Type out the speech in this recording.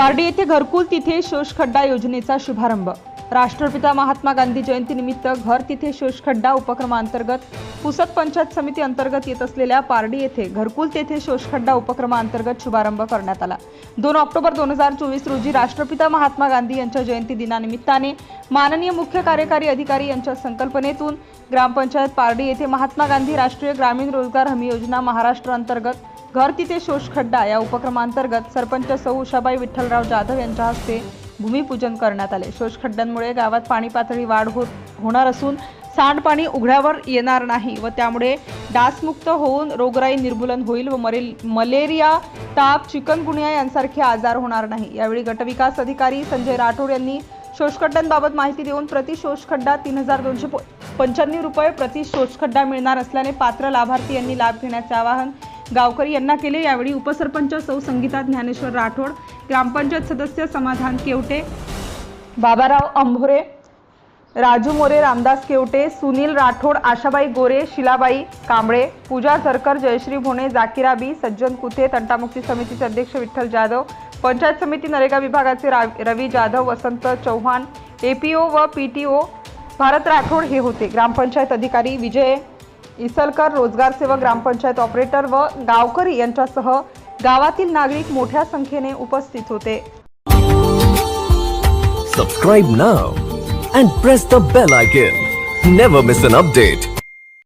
पारडी येथे घरकुल तिथे शोषखड्डा योजनेचा शुभारंभ. राष्ट्रपिता महात्मा गांधी जयंतीनिमित्त घर तिथे शोषखड्डा उपक्रमांतर्गत पुसद पंचायत समिती अंतर्गत येत असलेल्या पारडी येथे घरकुल तेथे शोषखड्डा उपक्रमांतर्गत शुभारंभ करण्यात आला. दोन ऑक्टोबर दोन हजार चोवीस रोजी राष्ट्रपिता महात्मा गांधी यांच्या जयंती दिनानिमित्ताने माननीय मुख्य कार्यकारी अधिकारी यांच्या संकल्पनेतून ग्रामपंचायत पारडी येथे महात्मा गांधी राष्ट्रीय ग्रामीण रोजगार हमी योजना महाराष्ट्र अंतर्गत घर तिथे शोषखड्डा. या उपक्रमांतर्गत सरपंच सौ उषाबाई विठ्ठलराव जाधव यांच्या हस्ते भूमिपूजन करण्यात आले. शोषखड्ड्यांमुळे गावात पाणी पातळी वाढ होत होणार असून सांडपाणी उघड्यावर येणार नाही व त्यामुळे डासमुक्त होऊन रोगराई निर्मूलन होईल व मरेल मलेरिया ताप चिकनगुनिया यांसारखे आजार होणार नाही. यावेळी गटविकास अधिकारी संजय राठोड यांनी शोषखड्ड्यांबाबत माहिती देऊन प्रति शोषखड्डा तीन हजार दोनशे पंच्याण्णव रुपये प्रति शोषखड्डा मिळणार असल्याने पात्र लाभार्थी यांनी लाभ घेण्याचे आवाहन गावकरी यांना केले यावेळी उपसरपंच सौ संगीता ज्ञानेश्वर राठोड ग्रामपंचायत सदस्य समाधान केवटे बाबाराव अंभोरे राजू मोरे रामदास केवटे सुनील राठोड आशाबाई गोरे शिलाबाई कांबळे पूजा झरकर जयश्री भोणे जाकिरा बी सज्जन कुथे तंटामुक्ती समितीचे अध्यक्ष विठ्ठल जाधव पंचायत समिती नरेगा विभागाचे रवी जाधव वसंत चव्हाण एपीओ व पीटीओ भारत राठोड हे होते. ग्रामपंचायत अधिकारी विजय इसलकर रोजगार सेवक ग्रामपंचायत ऑपरेटर व गावकरी यांच्यासह गावातील नागरिक मोठ्या संख्येने उपस्थित होते. Subscribe now and press the bell icon never miss an update